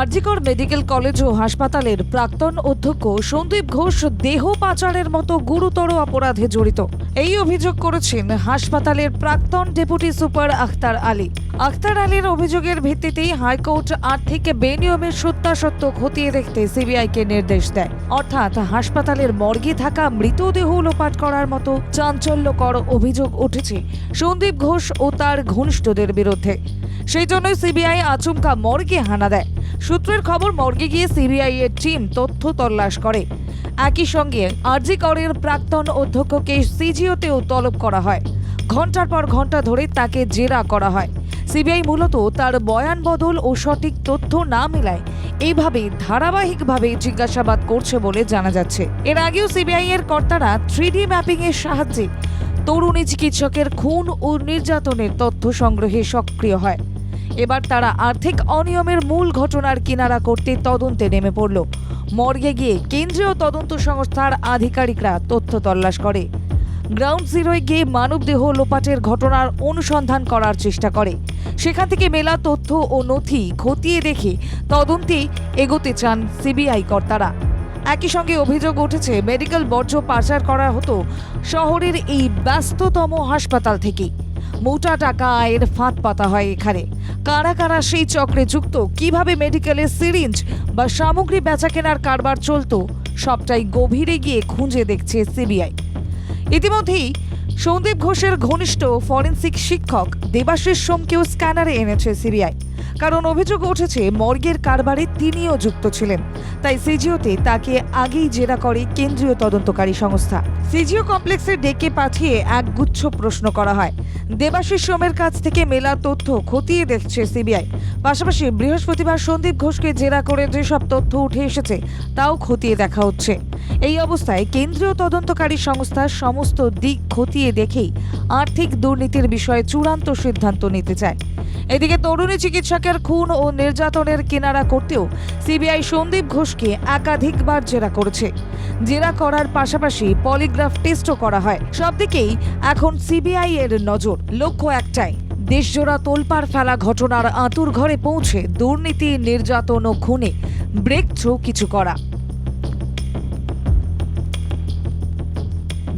RG Kar medical college ও হাসপাতালের প্রাক্তন অধ্যক্ষ সন্দীপ ঘোষ দেহ পাচারের মতো গুরুতর অপরাধে জড়িত। এই অভিযোগ করেছেন হাসপাতালের প্রাক্তন ডেপুটি সুপার আখতার আলী। আখতার আলীর অভিযোগের ভিত্তিতেই হাইকোর্ট আর্থিক বেনিয়মের সত্যাসত্য খতিয়ে দেখতে সিবিআইকে নির্দেশ দেয়। অর্থাৎ হাসপাতালের মর্গে থাকা মৃতদেহ লোপাট করার মতো চাঞ্চল্যকর অভিযোগ উঠেছে সন্দীপ ঘোষ ও তার ঘনিষ্ঠদের বিরুদ্ধে। সেই জন্যই সিবিআই আচমকা মর্গে হানা দেয়। সূত্রের খবর, মর্গে গিয়ে সিবিআই এর টিম তথ্য তল্লাশ করে। একই সঙ্গে আরজি করের প্রাক্তন অধ্যক্ষকে সিজিওতেও তলব করা হয়। ঘণ্টার পর ঘণ্টা ধরে তাকে জেরা করা হয়। সিবিআই মূলত তার বয়ান বদল ও সঠিক তথ্য না মেলায় এইভাবে ধারাবাহিকভাবে জিজ্ঞাসাবাদ করছে বলে জানা যাচ্ছে। এর আগেও সিবিআই এর কর্তারা থ্রিডি ম্যাপিং এর সাহায্যে তরুণী চিকিৎসকের খুন ও নির্যাতনের তথ্য সংগ্রহে সক্রিয় হয়। এবার তারা আর্থিক অনিয়মের মূল ঘটনার কিনারা করতে তদন্তে নেমে পড়ল। মর্গে গিয়ে কেন্দ্রীয় তদন্ত সংস্থার আধিকারিকরা তথ্য তল্লাশ করে। গ্রাউন্ড জিরোয় গিয়ে মানবদেহ লোপাটের ঘটনার অনুসন্ধান করার চেষ্টা করে। সেখান থেকে মেলা তথ্য ও নথি খতিয়ে দেখে তদন্তে এগোতে চান সিবিআই কর্তারা। একই সঙ্গে অভিযোগ উঠেছে, মেডিকেল বর্জ্য পাচার করা হতো শহরের এই ব্যস্ততম হাসপাতাল থেকে। মোটা টাকা আয়ের ফাঁদ পাতা হয় এখানে। কারা কারা সেই চক্রে যুক্ত? কীভাবে মেডিকেলের সিরিঞ্জ বা সামগ্রী বেচা কেনার কারবার চলতো? সবটাই গভীরে গিয়ে খুঁজে দেখছে সিবিআই। ইতিমধ্যেই সন্দীপ ঘোষের ঘনিষ্ঠ ফরেন্সিক শিক্ষক দেবাশিস সোমকেও স্ক্যানারে এনেছে সিবিআই। কারণ অভিযোগ উঠেছে, মর্গের কারবারে তিনিও যুক্ত ছিলেন। তাই সিজিওতে তাকে আগেই জেরা করে কেন্দ্রীয় তদন্তকারী সংস্থা। সিজিও কমপ্লেক্সে ডেকে পাঠিয়ে এক গুচ্ছ প্রশ্ন করা হয়। দেবাশিস সোমের কাছ থেকে মেলা তথ্য খতিয়ে দেখছে সিবিআই। পাশাপাশি বৃহস্পতিবার সন্দীপ ঘোষকে জেরা করে যেসব তথ্য উঠে এসেছে, তাও খতিয়ে দেখা হচ্ছে। এই অবস্থায় কেন্দ্রীয় তদন্তকারী সংস্থার সমস্ত দিক খতিয়ে দেখেই আর্থিক দুর্নীতির বিষয়ে চূড়ান্ত সিদ্ধান্ত নিতে চায়। এদিকে তরুণী চিকিৎসকের খুন ও নির্যাতনের কিনারা করতেও সিবিআই সন্দীপ ঘোষকে একাধিকবার জেরা করেছে। জেরা করার পাশাপাশি পলিগ্রাফ টেস্টও করা হয়। সব দিকেই এখন সিবিআই এর নজর। লক্ষ্য একটাই, দেশজোড়া তোলপাড় ফেলা ঘটনার আঁতুর ঘরে পৌঁছে দুর্নীতি, নির্যাতন ও খুনে ব্রেক থ্রু কিছু করা।